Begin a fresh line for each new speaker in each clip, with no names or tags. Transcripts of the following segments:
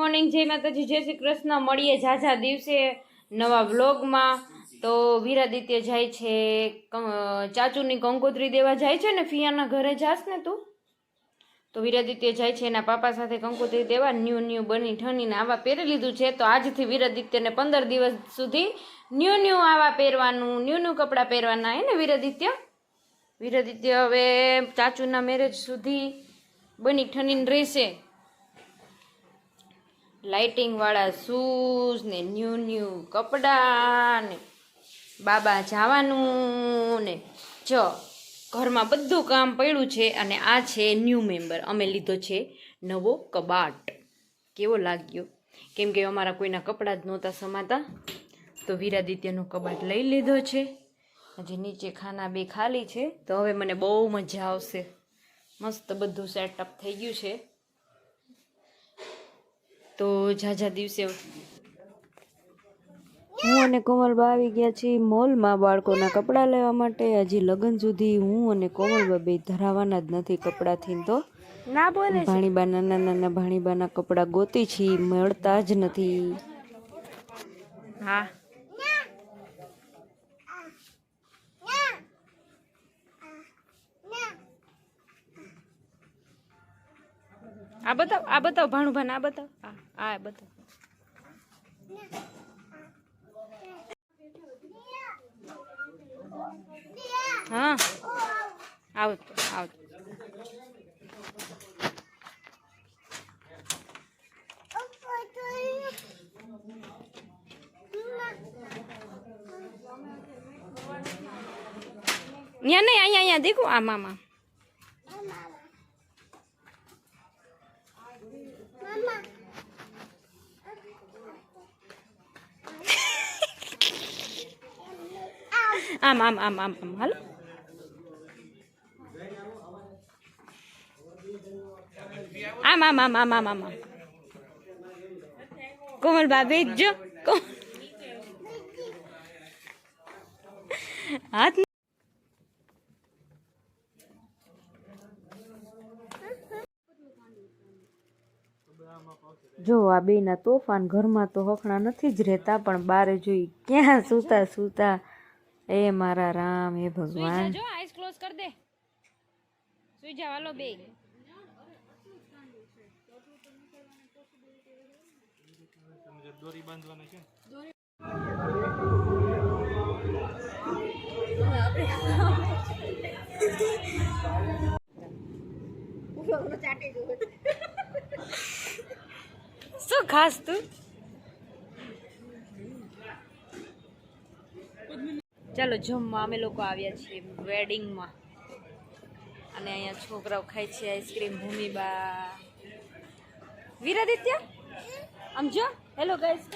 Morning જય માતાજી, જય શ્રી કૃષ્ણ. મળીએ ઝાઝા દિવસે નવા વ્લોગમાં. તો વીરાદિત્ય જાય છે ચાચુની કંકોત્રી દેવા જાય છે ને, ફિયાના ઘરે જાસ ને તું? તો વીરાદિત્ય જાય છે, એના પાપા સાથે કંકોત્રી દેવા, ન્યૂ ન્યૂ બની ઠણીને આવા પહેરી લીધું છે. તો આજથી વીરાદિત્યને પંદર દિવસ સુધી ન્યૂ ન્યૂ આવા પહેરવાનું, ન્યૂ ન્યૂ કપડાં પહેરવાના, હે ને, વીરાદિત્ય? વીરાદિત્ય હવે ચાચુના મેરેજ સુધી બની ઠણીને રહેશે. લાઇટિંગ વાળા શૂઝ ને ન્યૂ ન્યૂ કપડાં ને બાબા જવાનું ને. જો, ઘરમાં બધું કામ પડ્યું છે અને આ છે ન્યૂ મેમ્બર અમે લીધો છે નવો કબાટ. કેવો લાગ્યો? કેમ કે અમારા કોઈના કપડાં જ નહોતા સમાતા. તો વીરાદિત્યનો કબાટ લઈ લીધો છે. હજી નીચે ખાના બે ખાલી છે. તો હવે મને બહુ મજા આવશે. મસ્ત બધું સેટઅપ થઈ ગયું છે. તો ઝાઝા દિવસે હું અને કોમલબા આવી ગયા છીએ મોલમાં બાળકોના કપડાં લેવા માટે. હજી લગ્ન સુધી હું અને કોમલબા બે ધરાવાના જ નથી કપડાથી તો.
ના બોલે
ભાણીબા નાના નાના ભાણીબાના કપડાં ગોતી છી મળતા જ નથી.
હા. આ બતાવ આ બતાવ ભાણું ભાન આ બતાવ. આ આ બધું. હા આવતો આવતો નહીં અહીંયા અહીંયા દેખો આ મામા. આમ આમ આમ આમ આમ. હાલો. આમ આમ આમ આમ આમ આમ કોમલ ભાભી, જો. હાથ
જો, આ બેના તોફાન ઘરમાં તો હખણા નથી જ રહેતા, પણ બારે જોઈ ક્યાં સૂતા સૂતા. એ મારા રામ હે ભગવાન.
જો આઈસ ક્લોઝ કર દે. સુઈ જા હાલો બે શું ખાસ તું? ચાલો જમવા અમે લોકો આવ્યા છીએ વેડિંગમાં. અને અહીંયા છોકરાઓ ખાય છે આઈસ્ક્રીમ, ભૂમિબા. વીરાદિત્ય? આમ જો, હેલો ગાઈસ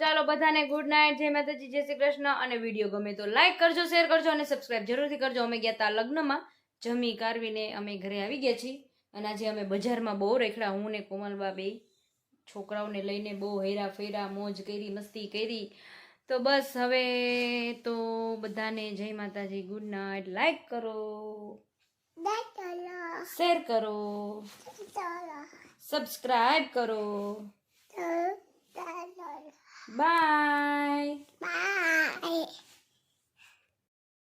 ચાલો બધાને ગુડ નાઇટ જય માતાજી, જય શ્રી કૃષ્ણ. અને વીડિયો ગમે તો લાઈક કરજો શેર કરજો અને સબસ્ક્રાઈબ જરૂરથી કરજો. અમે ગયા તા લગ્નમાં, જમી કારવીને અમે ઘરે આવી ગયા છીએ. અને આજે અમે બજારમાં બહુ રેખડા હું ને કોમલબા બે છોકરાઓને લઈને બહુ હેરા ફેરા મોજ કરી મસ્તી કરી. તો બસ હવે તો બધાને જય માતાજી ગુડ નાઇટ. લાઈક કરો. શેર કરો. સબસ્ક્રાઈબ કરો. બાય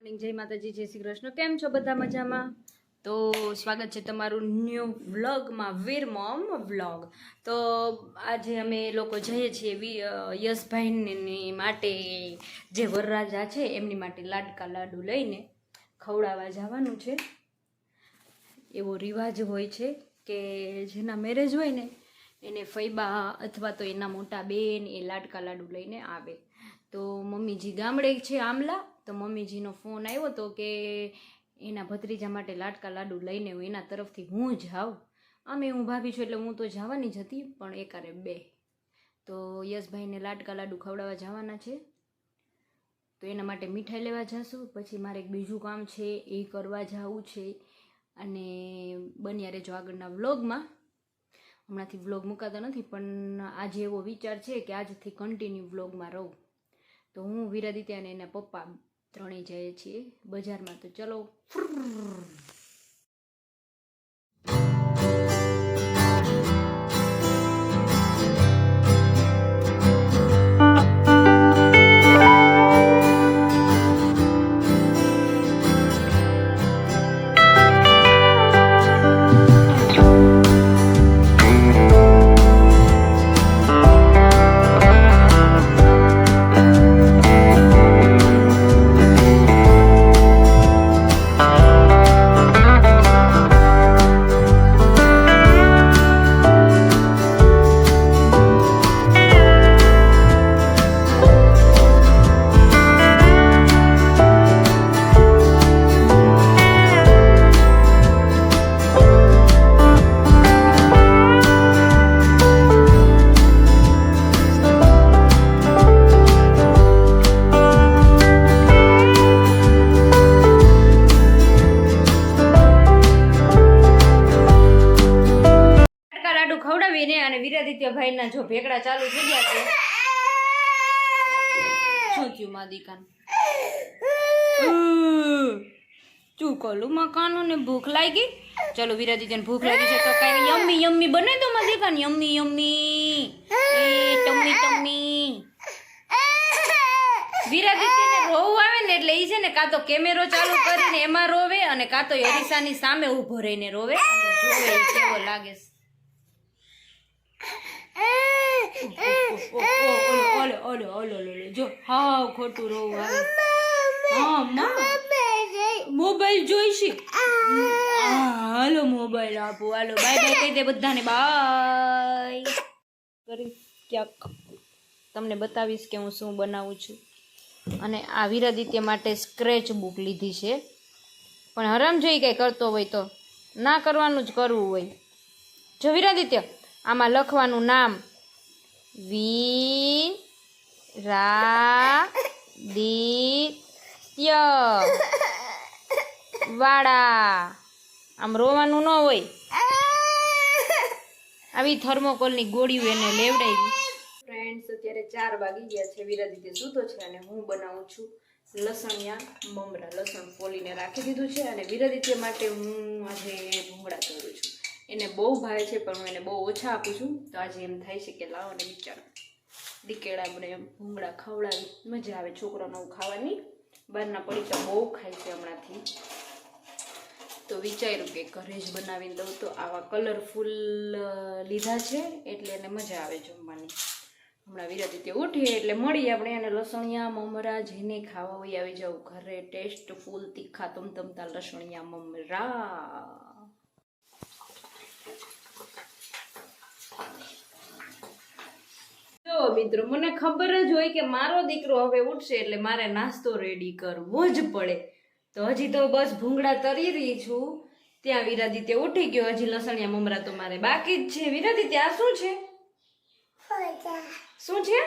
મોર્નિંગ જય માતાજી જય શ્રી કૃષ્ણ. કેમ છો બધા મજામાં? તો સ્વાગત છે તમારું ન્યૂ વ્લોગમાં, વીર વ્લોગ. તો આજે અમે લોકો જઈએ છીએ યશભાઈની માટે જે વરરાજા છે, એમની માટે લાડકા લાડુ લઈને ખવડાવવા જવાનું છે. એવો રિવાજ હોય છે કે જેના મેરેજ હોય ને, એને ફૈબા અથવા તો એના મોટા બેન એ લાડકા લાડુ લઈને આવે. તો મમ્મીજી ગામડે છે આમલા તો મમ્મીજીનો ફોન આવ્યો તો કે એના ભત્રીજા માટે લાટકા લાડુ લઈને હું એના તરફથી હું જાઉં આમે હું ભાભી છું એટલે હું તો જવાની જ હતી, પણ એકારે બે. તો યશભાઈને લાટકા લાડુ ખવડાવવા જવાના છે. તો એના માટે મીઠાઈ લેવા જશું, પછી મારે એક બીજું કામ છે, એ કરવા જવું છે. અને બન્યા રહેજો આગળના વ્લોગમાં. હમણાંથી વ્લોગ મુકાતો નથી, પણ આજે એવો વિચાર છે કે આજથી કન્ટિન્યુ વ્લોગમાં રહું. તો હું વિરાદિત્ય અને એના પપ્પા ત્રણેય જઈએ છીએ બજારમાં. તો ચલો. અને વીરાદિત્યભાઈના જો ભેગડા ચાલુ થઈ ગયા છે. શું થયું મા દીકાન? ચું કોલું મકાનું ને ભૂખ લાગી? ચલો વિરાદિત્યને ભૂખ લાગી છે તો કઈ યમ્મી યમ્મી બને તો મા દીકાન. યમ્મી યમ્મી એ, ટમ્મી ટમ્મી. વિરાદિત્યને રોવું આવે ને એટલે ઈ છે ને કાં તો કેમેરો ચાલુ કરીને એમાં રોવે અને કાં તો અરીસાની સામે ઊભો રહીને રોવે. અને જોવે કેવો લાગે છે. ઓલે ઓલે ઓલે ઓલે જો હાવ ખોટું રોવું આવે હા મોબાઈલ જોઈશી હાલો મોબાઈલ આપો હાલો બાય બાય કહી દે બધાને બાય કરી ક્યાંક તમને બતાવીશ કે હું શું બનાવું છું અને આ વીરાદિત્ય માટે સ્ક્રેચ બુક લીધી છે પણ હરામ જોઈ કંઈ કરતો હોય તો ના કરવાનું જ કરવું હોય જો વીરાદિત્ય આમાં લખવાનું નામ વી રા દિત્ય વાળા. આમ રોવાનું ન હોય. આવી થર્મોકોલની ગોળીઓ એને લેવડાવી. ફ્રેન્ડ્સ, અત્યારે ચાર વાગી ગયા છે. વિરાદિત્ય સૂતો છે અને હું બનાવું છું લસણિયા મમરા. લસણ ફોલીને રાખી દીધું છે અને વિરાદિત્ય માટે હું આજે ભૂંગળા કરું છું. એને બહુ ભાવે છે, પણ હું એને બહુ ઓછા આપું છું. તો આજે એમ થાય છે કે લાવો ને બિચારો દીકેડા મને ભૂંગળા ખવડાવી, મજા આવે છોકરાને ખાવાની. બહારના પડીકા બહુ ખાય છે હમણાંથી. તો વિચાર્યું કે ઘરે જ બનાવી દઉં તો આવા કલરફુલ લીધા છે, એટલે એને મજા આવે જમવાની. હમણાં વિરાદિત્ય ઉઠીએ એટલે મળીએ આપણે એને લસણિયા મમરા જેને ખાવા હોય આવી જાવ. ઘરે ટેસ્ટ ફૂલ તીખા તમતમતા લસણિયા મમરા જો મિત્રો મને ખબર જ હોય કે મારો દીકરો હવે ઉઠશે એટલે મારે નાસ્તો રેડી કરવો જ પડે. તો હજી તો બસ ભૂંગળા તરી રહી છું. ત્યાં વિરાદિત્ય ઉઠી ગયો. હજી લસણિયા મમરા તો મારે બાકી જ છે. વિરાદિત્ય આ શું છે? શું છે?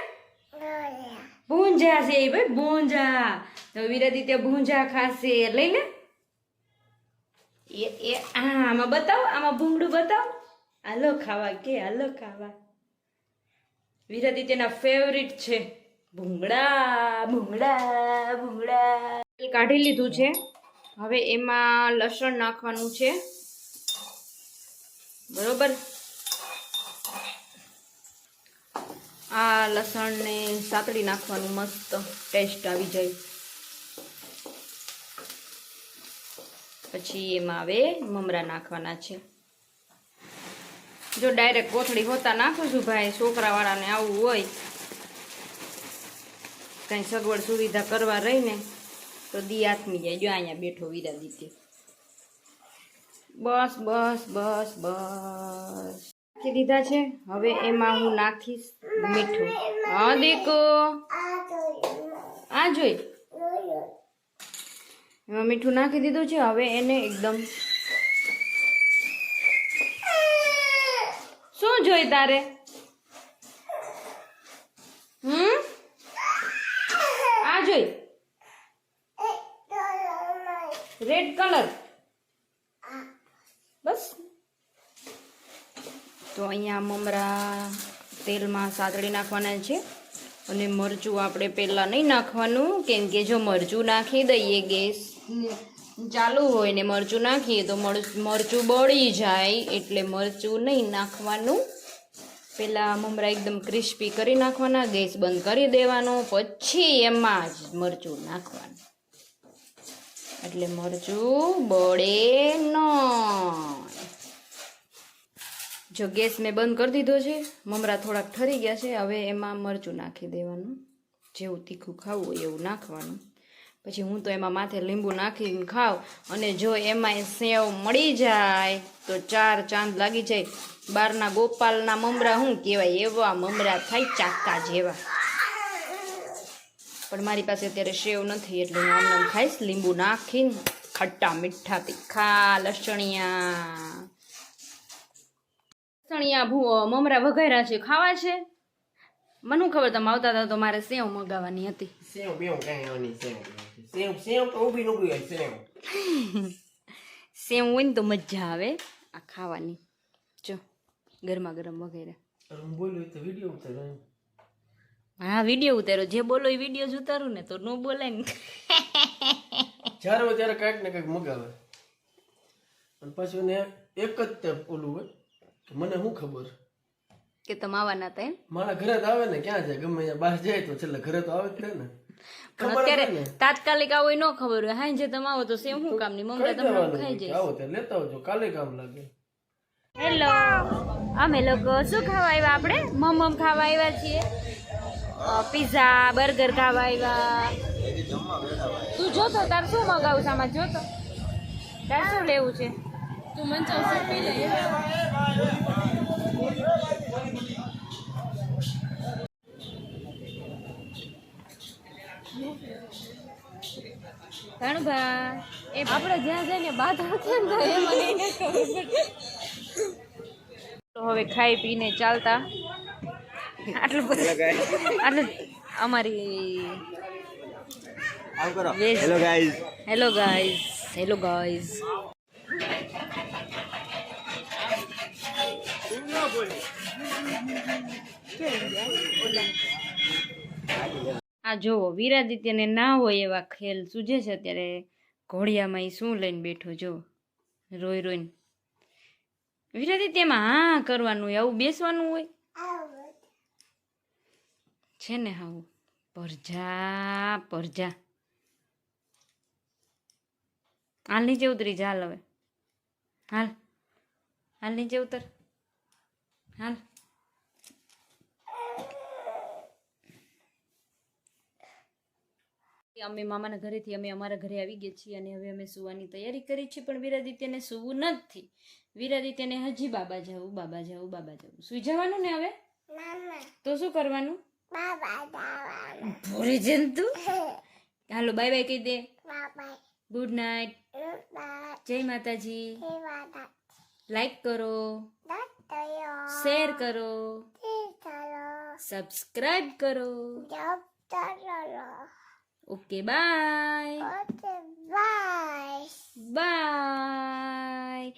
ભૂંજા છે એ ભાઈ ભૂંજા. તો વિરાદિત્ય ભૂંજા ખાશે. લઈ લે. એ એ આ આમાં બતાવો. આમાં ભૂંગળું બતાવો. હાલો ખાવા કે હાલો ખાવા. વિરાદિત્યના ફેવરિટ છે. ભૂંગળા ભૂંગળા ભૂંગળા. તેલ કાઢી લીધું છે. હવે એમાં લસણ નાખવાનું છે. બરોબર? આ લસણને સાતડી નાખવાનું મસ્ત ટેસ્ટ આવી જાય. પછી એમાં હવે મમરા નાખવાના છે. જો ડાયરેક્ટ કોથળી હોતા નાખું છું ભાઈ છોકરાવાળાને આવું હોય કંઈ સગવડ સુવિધા કરવા રહીને તો દી આત્મી જાય. જો અહીંયા બેઠો વિરાદિત્ય બસ બસ બસ બસ. નાખી દીધા છે. હવે એમાં હું નાખીશ મીઠું. હા દેખો આ જોઈ. એમાં મીઠું નાખી દીધું છે. હવે એને એકદમ શું જોઈ તારે? હમ? આ જોઈ. રેડ કલર બસ. તો અહીંયા મમરા તેલમાં સાતળી નાખવાના છે અને મરચું આપણે પહેલાં નહીં નાખવાનું, કેમ કે જો મરચું નાખી દઈએ ગેસ. ચાલુ હોય ને મરચું નાખીએ તો મર- મરચું બળી જાય એટલે મરચું નહીં નાખવાનું. પહેલાં મમરા એકદમ ક્રિસ્પી કરી નાખવાના, ગેસ બંધ કરી દેવાનો, પછી એમાં જ મરચું નાખવાનું. એટલે મરચું બળે ન. જો ગેસ મેં બંધ કરી દીધો છે, મમરા થોડાક ઠરી ગયા છે, હવે એમાં મરચું નાખી દેવાનું. જેવું તીખું ખાવું હોય એવું નાખવાનું. પછી હું તો એમાં માથે લીંબુ નાખીને ખાવ અને જો એમાં સેવ મળી જાય તો ચાર ચાંદ લાગી જાય. બહારના ગોપાલના મમરા શું કહેવાય? એવા મમરા થાય ચાકા જેવા. પણ મારી પાસે અત્યારે સેવ નથી એટલે હું આમ ખાઈશ. લીંબુ નાખીને ખટ્ટા મીઠા તીખા લસણિયા. લસણિયા ભૂ મમરા વઘાર્યા છે. ખાવા છે? મને ખબર? તમે આવતા હતા તો મારે સેવ મગાવવાની હતી.
તો ઊભી ઊભી હોય સેવ
સેવ હોય ને તો મજા આવે આ ખાવાની. જો ગરમા ગરમ વગેરે
તો વીડિયો ઉતારો.
હા વીડિયો ઉતારો જે બોલો એ વીડિયો જ ઉતારું ને તો ન બોલાય ને.
જ્યારે હોય ત્યારે કાંઈક ને કાંઈક મગાવે અને પાછું ને એક જ ઓલું હોય કે મને શું ખબર
કે તમે આવવાના હતા એમ?
મારા ઘરે તો આવે ને ક્યાં જાય? ગમે બહાર જાય તો છેલ્લે ઘરે તો આવે જ ને.
પણ અત્યારે તાત્કાલિક આવો ન ખબર હોય. હાંજે જે તમે આવો તો સેમ શું કામની? મમરા તમને ખાઈ જાય
આવો ત્યારે લેતા આવજો. કાલે કામ લાગે.
હેલો. અમે લોકો શું ખાવા આવ્યા આપણે? મમમ ખાવા આવ્યા છીએ. પીઝા બર્ગર ખાવા આવ્યા. તું જોતો તાર શું મગાવું છે આમાં? જોતો. તાર શું લેવું છે? તું મંચાવ પી લે. ભાણભા એ આપણે જ્યાં જઈને બાધા. તો હવે ખાઈ પીને ચાલતા. આટલું બધું. આટલું અમારી hello
guys
hello guys hello guys આ જોવો વીરાદિત્યને ના હોય એવા ખેલ સૂજે છે અત્યારે. ઘોડિયામાં એ શું લઈને બેઠો જો રોઈ રોઈને. વીરાદિત્યમાં હા કરવાનું આવું બેસવાનું હોય? છે ને હાવું પરજા પરજા. હાલ નીચે ઉતરી જા હાલ હવે. હાલ. હાલ નીચે ઉતર. હાલ. અમે મામાના ઘરેથી અમે અમારા ઘરે આવી ગયા છીએ અને હવે અમે સુવાની તૈયારી કરી છે પણ વીરાદિત્યને સુવું નથી. વીરાદિત્યને હજી બાબા જવું બાબા જવું બાબા જવું. સુઈ જવાનું ને હવે? તો શું કરવાનું? ભૂરી જંતુ? હાલો બાય બાય કહી દે. ગુડ નાઇટ જય માતાજી. લાઈક કરો. શેર કરો. સબસ્ક્રાઇબ કરો. Okay bye bye